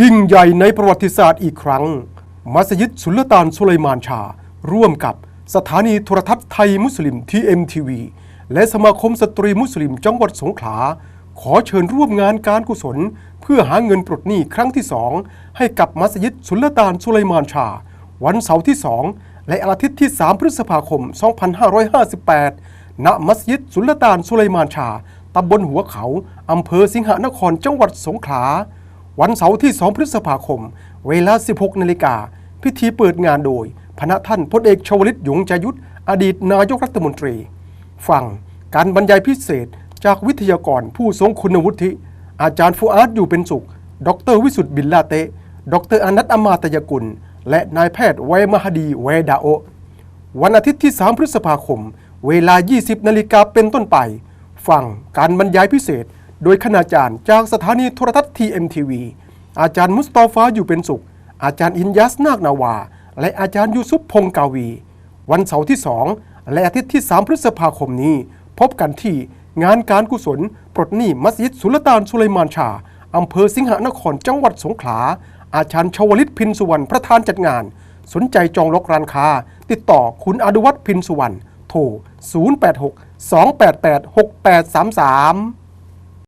ยิ่งใหญ่ในประวัติศาสตร์อีกครั้ง มัสยิดสุลต่านสุไลมานชา ร่วมกับสถานีโทรทัศน์ไทยมุสลิม TMTV และสมาคมสตรีมุสลิมจังหวัดสงขลา ขอเชิญร่วมงานการกุศล เพื่อหาเงินปลดหนี้ครั้งที่สองให้กับมัสยิดสุลต่านสุไลมานชา วันเสาร์ที่2และอาทิตย์ที่ 3 พฤษภาคม 2558 ณ มัสยิดสุลต่านสุไลมานชา ตำบลหัวเขา อำเภอสิงหนคร จังหวัดสงขลา วันเสาร์ที่ 2 พฤษภาคม เวลา 16 นาฬิกา พิธีเปิดงานโดย พระท่านพลเอกชวลิตยงใจยุทธอดีตนายกรัฐมนตรี ฟังการบรรยายพิเศษจากวิทยากรผู้ทรงคุณวุฒิ อาจารย์ฟูอาร์ตอยู่เป็นสุข ดรวิสุทธ์บินลาเตะดรอนัตอมาตยกุล และนายแพทย์เวมหดีเวดาโอ วันอาทิตย์ที่ 3 พฤษภาคม เวลา 20 นาฬิกาเป็นต้นไป ฟังการบรรยายพิเศษ โดยคณาจารย์จากสถานีโทรทัศน์ TMTV อาจารย์มุสตอฟาอยู่เป็นสุข อาจารย์อินยัสนาคนาวา และอาจารย์ยูซุปพงกาวี วันเสาร์ที่ 2 และอาทิตย์ที่ 3 พฤษภาคมนี้ พบกันที่งานการกุศล ปลดหนี้มัสยิดสุลต่านสุไลมานชาอำเภอสิงหนครจังหวัดสงขลา อาจารย์ชวลิตพินสุวรรณประธานจัดงาน สนใจจองล็อกร้านค้า ติดต่อคุณอนุวัฒน์พินสุวรรณโทร 086 288 6833